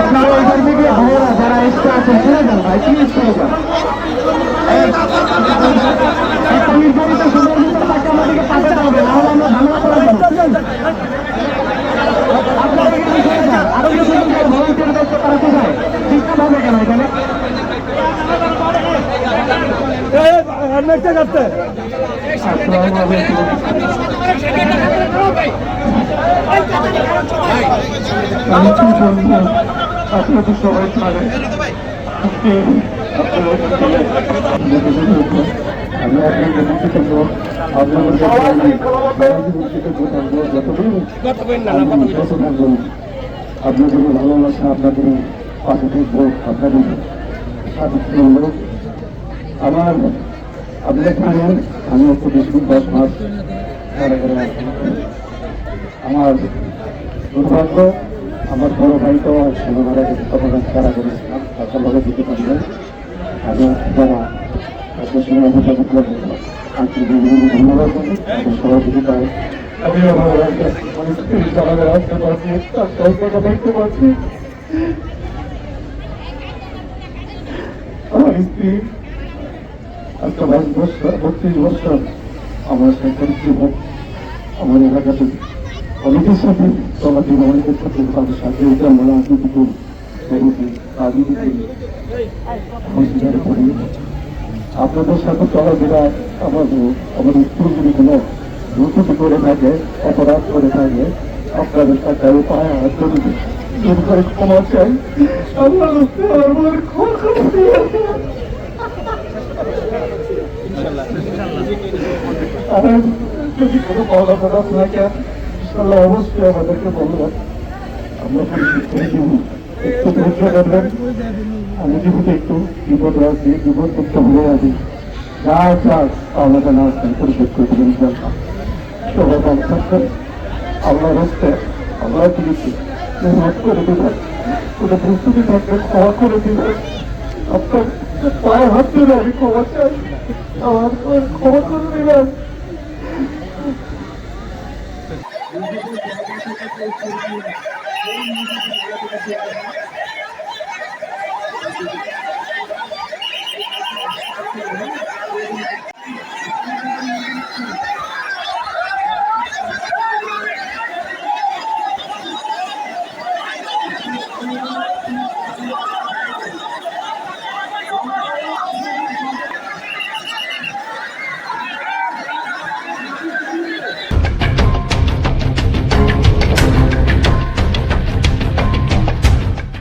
আপনারা ওইখান থেকে যারা এক্সট্রা আছেন ভাই প্লিজ চলে যান একটা নির্ধারিত সময়ের ভিতরে তাকে আমাদেরকে পাঠাতে হবে নাহলে আমরা ঝামেলা করে যাব আপনারা এখানে চলে যান আরও কিছু ভলেন্টিয়ার দেখতে তারা কোথায় ডিস্টার্ব হবে কেন এখানে আসসালামু আলাইকুম আমি কি বলব সবাই আপনাদের পাশে থাকব আপনাদের সাথে আমার আপনারা জানেন আমি হচ্ছে বিষ্ণু দশ মাস আমার দুর্ভাগ্য, আমার বড় ভাই তো ষোলো মারা গেছে তখন কারা করেছিলাম তার লগে দিতে পারবেন আমি যারা ধন্যবাদ করি আমি আমার পারছি তার দেখতে আমার স্ত্রী আজকে বাইশ বছর, বত্রিশ বছর আমার সাংসারিক জীবন আমার এলাকাতে অনেকের সাথে চলাফেরা অনেকের সাথে তাদের সাথে এটা আমরা রাজনীতি করি রাজনীতি করি হসপিটালে করি। আপনাদের সাথে চলাফেরা আমাদের আমাদের স্ত্রী যদি কোনো দুর্নীতি করে থাকে, অপরাধ করে থাকে, আপনাদের সাথে আমি পায়ে হাত ধরে করে ক্ষমা চাই। আমার আমার ক্ষমা আর যদি কোনো প্রদান থাকে ইনশাল্লাহ অবশ্যই আমাদেরকে বলবেন আমরা একটু ধৈর্য ধরবেন আমি যেহেতু একটু বিপদ আছি বিপদ মুক্ত হয়ে আছি যা চাষ আমাদের আসবেন পরিশোধ করে দেবেন সবাই ভালো থাকবেন আল্লাহ হচ্ছে আল্লাহ দিয়েছি করে দেবেন কোনো প্রস্তুতি থাকবে ক্ষমা করে দেবেন। আপনার পায়ে হাত ধরে আমি ক্ষমা চাই আমার ক্ষমা করে দিলাম